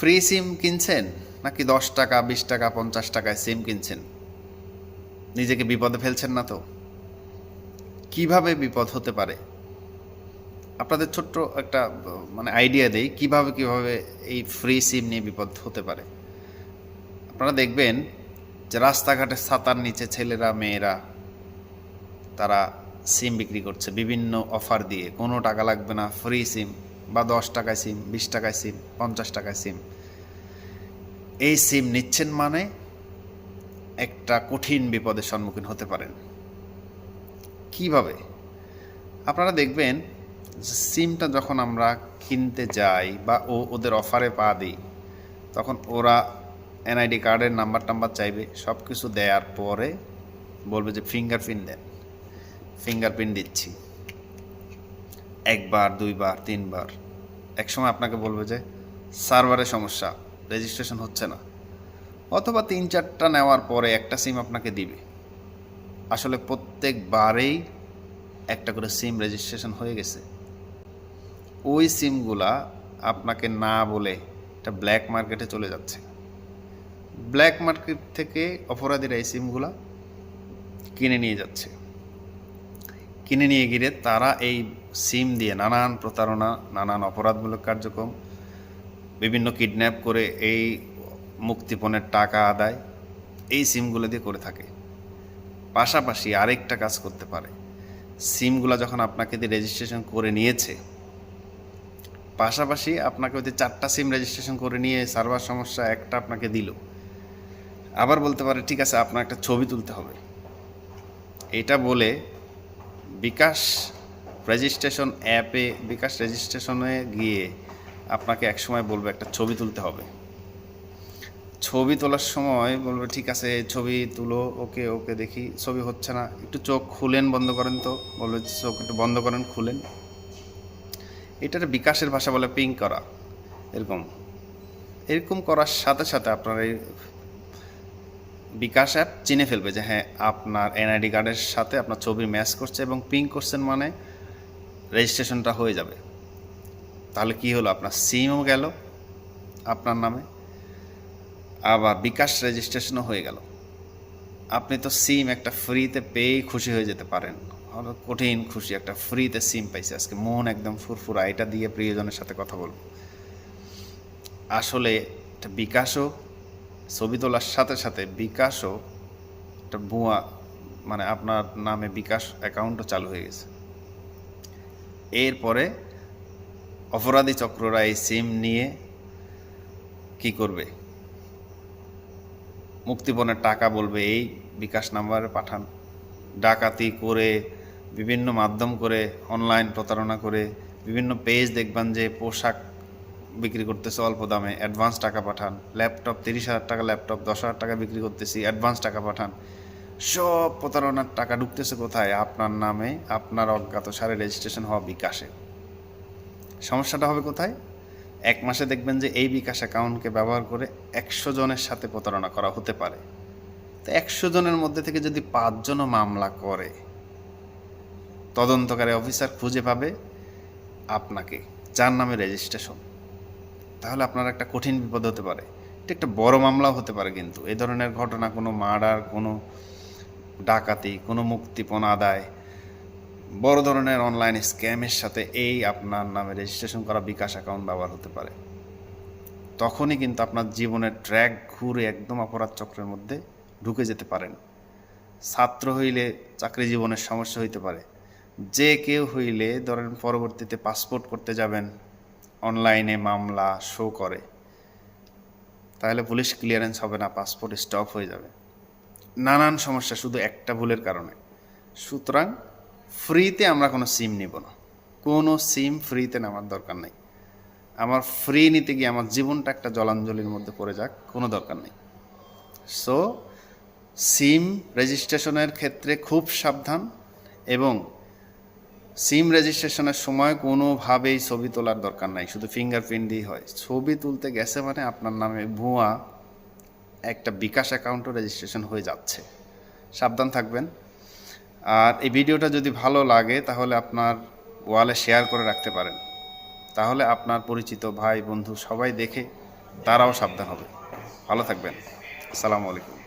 Free সিম কিনছেন? নাকি দশ টাকা, বিশ টাকা, পঞ্চাশ টাকায় সিম কিনছেন? নিজেকে বিপদে ফেলছেন না তো? কীভাবে বিপদ হতে পারে? আপনাদের ছোট্ট একটা মানে আইডিয়া দেই, কীভাবে কীভাবে এই ফ্রি সিম নিয়ে বিপদ হতে পারে। আপনারা দেখবেন যে রাস্তাঘাটে ছাতার নিচে ছেলেরা, মেয়েরা, তারা সিম বিক্রি করছে। বিভিন্ন অফার দিয়ে। কোনো টাকা লাগবে না, ফ্রি সিম। বা দশ টাকায় সিম, বিশ টাকায় সিম, পঞ্চাশ টাকায় সিম। এই সিম নিচ্ছেন মানে একটা কঠিন বিপদের সম্মুখীন হতে পারেন। কীভাবে? আপনারা দেখবেন সিমটা যখন আমরা কিনতে যাই বা ও ওদের অফারে পা দিই, তখন ওরা এনআইডি কার্ডের নাম্বার টাম্বার চাইবে সব কিছু দেওয়ার পরে বলবে যে ফিঙ্গারপ্রিন্ট দেন, ফিঙ্গারপ্রিন্ট দিচ্ছি। একবার, দুইবার, তিনবার। একসময় আপনাকে বলবে যে সার্ভারের সমস্যা, রেজিস্ট্রেশন হচ্ছে না। অথবা তিন চারটা নেওয়ার পরে একটা সিম আপনাকে দিবে। আসলে প্রত্যেকবারেই একটা করে সিম রেজিস্ট্রেশন হয়ে গেছে। ওই সিমগুলা আপনাকে না বলে এটা ব্ল্যাক মার্কেটে চলে যাচ্ছে। ব্ল্যাক মার্কেট থেকে অপরাধীরা এই সিমগুলা কিনে নিয়ে যাচ্ছে। কিনে নিয়ে গিয়ে তারা এই সিম দিয়ে নানান প্রতারণা, নানান অপরাধমূলক কার্যক্রম, বিভিন্ন কিডন্যাপ করে এই মুক্তিপণের টাকা আদায় এই সিমগুলো দিয়ে করে থাকে। পাশাপাশি আরেকটা কাজ করতে পারে। সিমগুলো যখন আপনাকে দিয়ে রেজিস্ট্রেশন করে নিয়েছে, পাশাপাশি আপনাকে যে চারটা সিম রেজিস্ট্রেশন করে নিয়ে সার্ভার সমস্যা একটা আপনাকে দিল। আবার বলতে পারে, ঠিক আছে, আপনার একটা ছবি তুলতে হবে। এটা বলে বিকাশ রেজিস্ট্রেশন অ্যাপে বিকাশ রেজিস্ট্রেশনে গিয়ে আপনাকে একসময় বলবে একটা ছবি তুলতে হবে। ছবি তোলার সময় বলবে, ঠিক আছে, ছবি তুলো, ওকে ওকে দেখি, ছবি হচ্ছে না। একটু চোখ খুলেন, বন্ধ করেন তো, বলবে, চোখ একটু বন্ধ করেন, খুলেন। এটার বিকাশের ভাষা বলে পিং করা, এরকম। এরকম করার সাথে সাথে আপনার এই বিকাশ অ্যাপ চিনে ফেলবে যে হ্যাঁ আপনার এনআইডি কার্ডের সাথে আপনার ছবি ম্যাচ করছে এবং পিং করছেন মানে রেজিস্ট্রেশনটা হয়ে যাবে। তাহলে কি হলো? আপনার সিমও গেল আপনার নামে, আবার বিকাশ রেজিস্ট্রেশনও হয়ে গেল। আপনি তো সিম একটা ফ্রিতে পেয়েই খুশি হয়ে যেতে পারেন। কঠিন খুশি একটা ফ্রিতে সিম পাইছে। আজকে মন একদম ফুরফুরা। এটা দিয়ে প্রিয়জনের সাথে কথা বলব। আসলে এটা বিকাশও ছবি তোলার সাথে সাথে বিকাশও একটা ভুয়া মানে আপনার নামে বিকাশ অ্যাকাউন্টও চালু হয়ে গেছে। এরপরে অপরাধী চক্ররা এই সিম নিয়ে কি করবে? মুক্তিপণের টাকা বলবে, এই বিকাশ নাম্বারে পাঠান। ডাকাতি করে, বিভিন্ন মাধ্যম করে, অনলাইন প্রতারণা করে, বিভিন্ন পেজ দেখবেন যে পোশাক বিক্রি করতেছে অল্প দামে অ্যাডভান্স টাকা পাঠান। ল্যাপটপ তিরিশ হাজার টাকা ল্যাপটপ দশ হাজার টাকা বিক্রি করতেছি অ্যাডভান্স টাকা পাঠান। সব প্রতারণার টাকা ঢুকতেছে কোথায়? আপনার নামে আপনার অজ্ঞাত সারে রেজিস্ট্রেশন হওয়া বিকাশে। সমস্যাটা হবে কোথায়? এক মাসে দেখবেন যে এই বিকাশ অ্যাকাউন্টকে ব্যবহার করে একশো জনের সাথে প্রতারণা করা হতে পারে। তো একশো জনের মধ্যে থেকে যদি পাঁচজনও মামলা করে, তদন্তকারী অফিসার খুঁজে পাবে আপনাকে, যার নামে রেজিস্ট্রেশন তাহলে আপনার একটা কঠিন বিপদ হতে পারে। এটা একটা বড় মামলাও হতে পারে কিন্তু। এই ধরনের ঘটনা, কোনো মার্ডার, কোনো ডাকাতি, কোনো মুক্তিপণ আদায়, বড় ধরনের অনলাইন স্ক্যামের সাথে এই আপনার নামে রেজিস্ট্রেশন করা বিকাশ অ্যাকাউন্ট ব্যবহার হতে পারে। তখনই কিন্তু আপনার জীবনের ট্র্যাক ঘুরে একদম অপরাধ চক্রের মধ্যে ঢুকে যেতে পারেন। ছাত্র হইলে চাকরি জীবনের সমস্যা হইতে পারে। যে কেউ হইলে ধরেন পরবর্তীতে পাসপোর্ট করতে যাবেন। অনলাইনে মামলা শো করে, তাহলে পুলিশ ক্লিয়ারেন্স হবে না পাসপোর্ট স্টপ হয়ে যাবে। নানান সমস্যা, শুধু একটা ভুলের কারণে। সুতরাং ফ্রিতে আমরা কোনো সিম নিব না। কোনো সিম ফ্রিতে নেওয়ার দরকার নেই। আমার ফ্রি নিতে গিয়ে আমার জীবনটা একটা জলাঞ্জলির মধ্যে পড়ে যাক, কোনো দরকার নেই। সো সিম রেজিস্ট্রেশনের ক্ষেত্রে খুব সাবধান এবং সিম রেজিস্ট্রেশনের সময় কোনোভাবেই ছবি তোলার দরকার নাই, শুধু ফিঙ্গারপ্রিন্ট দিয়ে হয়। ছবি তুলতে গেছে মানে আপনার নামে ভুয়া একটা বিকাশ অ্যাকাউন্টও রেজিস্ট্রেশন হয়ে যাচ্ছে। সাবধান থাকবেন। আর এই ভিডিওটা যদি ভালো লাগে, তাহলে আপনার ওয়ালে শেয়ার করে রাখতে পারেন। তাহলে আপনার পরিচিত ভাই, বন্ধু সবাই দেখে তারাও সাবধান হবে। ভালো থাকবেন। আসসালামু আলাইকুম।